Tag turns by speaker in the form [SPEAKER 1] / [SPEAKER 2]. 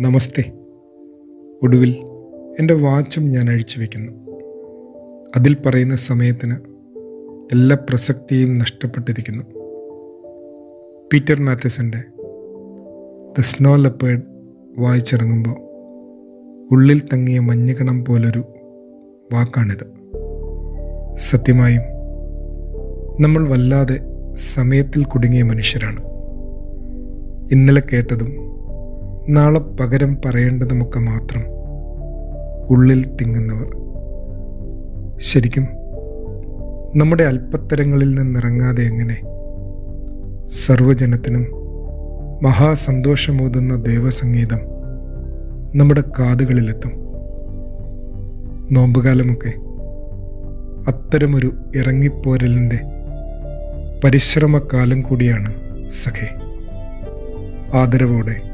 [SPEAKER 1] നമസ്തേ. ഒടുവിൽ എന്റെ വാച്ചും ഞാൻ അഴിച്ചു വയ്ക്കുന്നു അതിൽ പറയുന്ന സമയത്തിന് എല്ലാ പ്രസക്തിയും നഷ്ടപ്പെട്ടിരിക്കുന്നു. പീറ്റർ മാത്യസന്റെ ദ സ്നോ ലപ്പേഡ് വായിച്ചിറങ്ങുമ്പോൾ ഉള്ളിൽ തങ്ങിയ മഞ്ഞുകണം പോലൊരു വാക്കാണിത്. സത്യമായും നമ്മൾ വല്ലാതെ സമയത്തിൽ കുടുങ്ങിയ മനുഷ്യരാണ്. ഇന്നലെ കേട്ടതും നാളെ പകരം പറയേണ്ടതുമൊക്കെ മാത്രം ഉള്ളിൽ തിങ്ങുന്നവർ. ശരിക്കും നമ്മുടെ അല്പത്തരങ്ങളിൽ നിന്നിറങ്ങാതെ എങ്ങനെ സർവജനത്തിനും മഹാസന്തോഷമൂതുന്ന ദേവസംഗീതം നമ്മുടെ കാതുകളിലെത്തും. നോമ്പുകാലമൊക്കെ അത്തരമൊരു ഇറങ്ങിപ്പോരലിന്റെ പരിശ്രമകാലം കൂടിയാണ് സഖേ. ആദരവോടെ